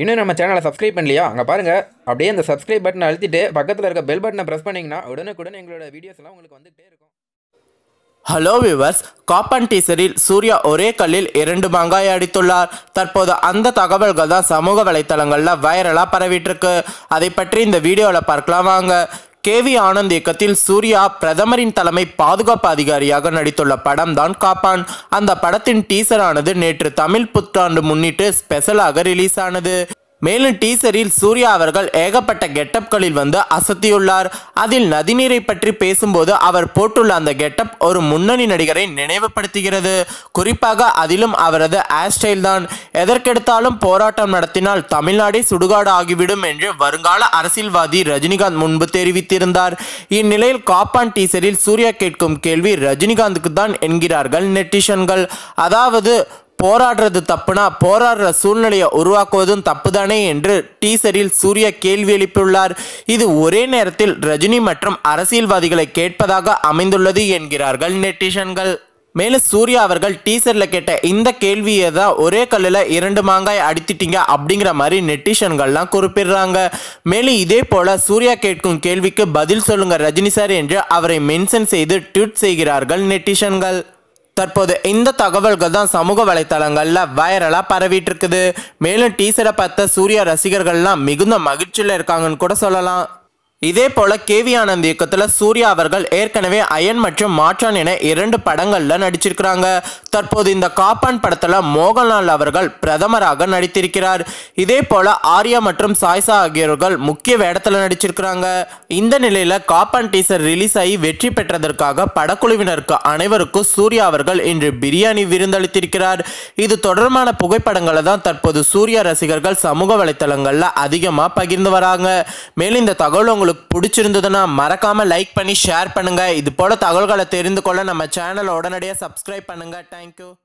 இன்னும் நம்ம சேனலை சப்ஸ்கிரைப் பண்ணலையா? அங்கே பாருங்கள் அப்படியே அந்த சப்ஸ்கிரைப் பட்டனை அழுத்திட்டு பக்கத்தில் இருக்க பெல் பட்டனை ப்ரெஸ் பண்ணிங்கன்னா உடனுக்குடன் எங்களோட வீடியோஸ் எல்லாம் உங்களுக்கு வந்துகிட்டே இருக்கும். ஹலோ விவர்ஸ் காப்பன் டீசரில் சூர்யா ஒரே கல்லில் இரண்டு மங்காய் அடித்துள்ளார். தற்போது அந்த தகவல்கள் தான் சமூக வலைத்தளங்களில் வைரலாக பரவிட்டு இருக்கு. அதை பற்றி இந்த வீடியோவில் பார்க்கலாம் வாங்க. கே வி ஆனந்த் இயக்கத்தில் சூர்யா பிரதமரின் தலைமை பாதுகாப்பு அதிகாரியாக நடித்துள்ள படம் தான் காப்பான். அந்த படத்தின் டீசரானது நேற்று தமிழ் புத்தாண்டு முன்னிட்டு ஸ்பெஷலாக ரிலீஸ் ஆனது. மேலும் டீசரில் சூர்யா அவர்கள் ஏகப்பட்ட கெட்டப்களில் வந்து அசத்தியுள்ளார். அதில் நதிநீரை பற்றி பேசும்போது அவர் போட்டுள்ள அந்த கெட்டப் ஒரு முன்னணி நடிகரை நினைவுபடுத்துகிறது. குறிப்பாக அதிலும் அவரது ஹேர் ஸ்டைல் தான். எதற்கெடுத்தாலும் போராட்டம் நடத்தினால் தமிழ்நாடே சுடுகாடு ஆகிவிடும் என்று வருங்கால அரசியல்வாதி ரஜினிகாந்த் முன்பு தெரிவித்திருந்தார். இந்நிலையில் காப்பான் டீசரில் சூர்யா கேட்கும் கேள்வி ரஜினிகாந்துக்கு தான் என்கிறார்கள் நெட்டிஷன்கள் அதாவது போராடுறது தப்புனா போராடுற சூழ்நிலையை உருவாக்குவதும் தப்புதானே என்று டீசரில் சூர்யா கேள்வி எழுப்பியுள்ளார். இது ஒரே நேரத்தில் ரஜினி மற்றும் அரசியல்வாதிகளை கேட்பதாக அமைந்துள்ளது என்கிறார்கள் நெட்டிஷன்கள் மேலும் சூர்யா அவர்கள் டீசரில் கேட்ட இந்த கேள்வியை தான் ஒரே கல்லில் இரண்டு மாங்காய் அடித்திட்டீங்க அப்படிங்கிற மாதிரி நெட்டிஷன்கள்லாம் குறிப்பிடுறாங்க. மேலும் இதே போல சூர்யா கேட்கும் கேள்விக்கு பதில் சொல்லுங்க ரஜினி சார் என்று அவரை மென்ஷன் செய்து ட்வீட் செய்கிறார்கள் நெட்டிஷன்கள் தற்போது இந்த தகவல்கள் தான் சமூக வலைத்தளங்களில் வைரலாக பரவிட்டு இருக்குது மேலும் டீசரை பார்த்த சூர்யா ரசிகர்கள்லாம் மிகுந்த மகிழ்ச்சியில் இருக்காங்கன்னு கூட சொல்லலாம். இதே போல கேவி ஆனந்த் இயக்கத்தில் சூர்யா அவர்கள் ஏற்கனவே அயன் மற்றும் மாற்றான் என இரண்டு படங்கள்ல நடிச்சிருக்கிறாங்க. தற்போது இந்த காப்பான் படத்துல மோகன்லால் அவர்கள் பிரதமராக நடித்திருக்கிறார். இதே போல ஆர்யா மற்றும் சாய்சா ஆகியோர்கள் முக்கிய வேடத்துல நடிச்சிருக்கிறாங்க. இந்த நிலையில காப்பான் டீசர் ரிலீஸ் ஆகி வெற்றி பெற்றதற்காக படக்குழுவினருக்கு அனைவருக்கும் சூர்யா அவர்கள் இன்று பிரியாணி விருந்தளித்திருக்கிறார். இது தொடர்பான புகைப்படங்களை தான் தற்போது சூர்யா ரசிகர்கள் சமூக வலைத்தளங்கள்ல அதிகமாக பகிர்ந்து வராங்க. மேலும் இந்த தகவல் உங்களுக்கு பிடிச்சிருந்ததுன்னா மறக்காம லைக் பண்ணி ஷேர் பண்ணுங்க. இது போல தகவல்களை தெரிந்து கொள்ள நம்ம சேனலை உடனடியாக சப்ஸ்கிரைப் Thank you.